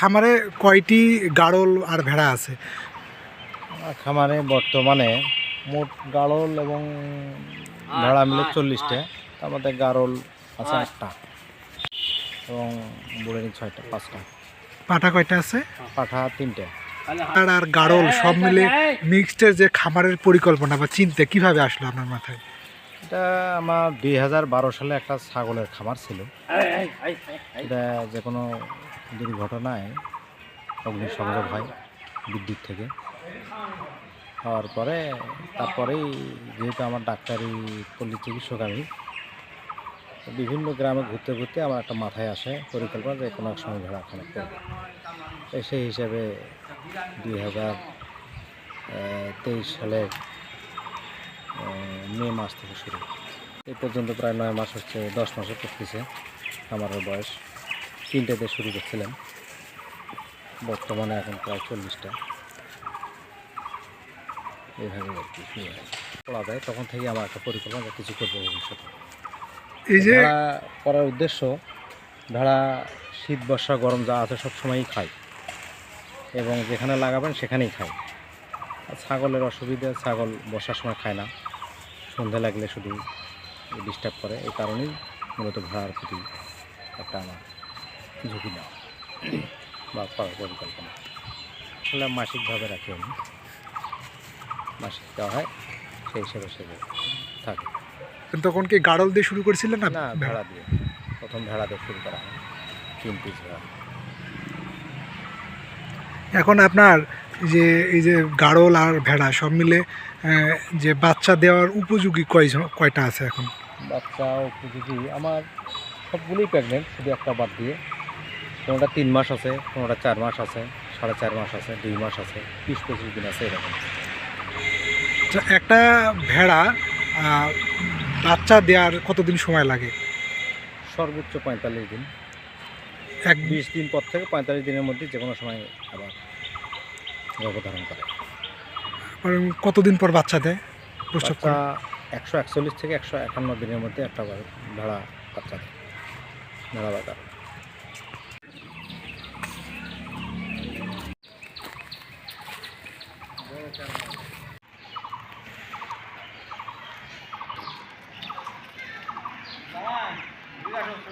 খামারে কয়টি গাড়ল আর ভেড়া আছে? খামারে বর্তমানে মোট গাড়ল এবং ভেড়া মিলে চল্লিশটা তার মধ্যে গাড়ল আছে আটটা এবং বুড়েনি ছয়টা পাঁচটা। পাঠা কয়টা আছে? পাঠা তিনটে। আর আর গাড়ল সব মিলে মিক্সডের যে খামারের পরিকল্পনা বা চিন্তা কীভাবে আসলো আপনার মাথায়? এটা আমার দুই হাজার বারো সালে একটা ছাগলের খামার ছিল। এটা যে কোনো দুর্ঘটনায় অগ্নিসংযোগ হয় বিদ্যুৎ থেকে। হওয়ার পরে তারপরেই যেহেতু আমার ডাক্তারি পল্লী চিকিৎসক আমি বিভিন্ন গ্রামে ঘুরতে ঘুরতে আমার একটা মাথায় আসে পরিকল্পনা যে কোনো এক সময় ভেড়া খামার করব। তো সেই হিসাবে দুই হাজার তেইশ সালের মে মাস থেকে শুরু। এই পর্যন্ত প্রায় নয় মাস হচ্ছে, দশ মাসে পড়তেছে আমারও বয়স। তিনটেতে শুরু করছিলাম। বর্তমানে এখন প্রায় চল্লিশটা। এইভাবে আর কি শুরু হয় পড়া যায় তখন থেকে আমার একটা পরিকল্পনা কিছু করব ভবিষ্যতে। এই যে ভেড়া করার উদ্দেশ্য ভেড়া শীত বর্ষা গরম যা আছে সব সময়ই খায় এবং যেখানে লাগাবেন সেখানেই খায় আর ছাগলের অসুবিধা ছাগল বর্ষার সময় খায় না। সন্ধে লাগলে শুধু ডিস্টার্ব করে। এই কারণেই মূলত ভেড়ার প্রতি একটা আমার ঝুঁকি নেওয়া। বা করার পরিকল্পনা। আসলে মাসিকভাবে রাখি আমি। মাসিক দেওয়া হয় সেই হিসেবে সে থাকে। তখন কি গাড়ল দিয়ে শুরু করেছিলেন না? না ভেড়া? ভেড়া দিয়ে। প্রথম ভেড়া দিয়ে শুরু করা হয়। তিন পিস ভেড়া। এখন আপনার যে এই যে গাড়ল আর ভেড়া সব মিলে যে বাচ্চা দেওয়ার উপযোগী কয় কয়টা আছে এখন? বাচ্চা উপযোগী। আমার সবগুলোই প্রেগনেন্ট শুধু একটা বাদ দিয়ে। কোনোটা তিন মাস আছে কোনোটা চার মাস আছে সাড়ে চার মাস আছে দুই মাস আছে বিশ পঁচিশ দিন আছে এরকম। একটা ভেড়া বাচ্চা দেওয়ার কতদিন সময় লাগে? সর্বোচ্চ পঁয়তাল্লিশ দিন। এক বিশ দিন পর থেকে পঁয়তাল্লিশ দিনের মধ্যে যে কোনো সময় আবার গর্ভধারণ করে। কতদিন পর বাচ্চা দেয়? প্রসব একশো একচল্লিশ থেকে একশো একান্ন দিনের মধ্যে একটা ভেড়া বাচ্চা দেয় ভেড়া বাচ্চা।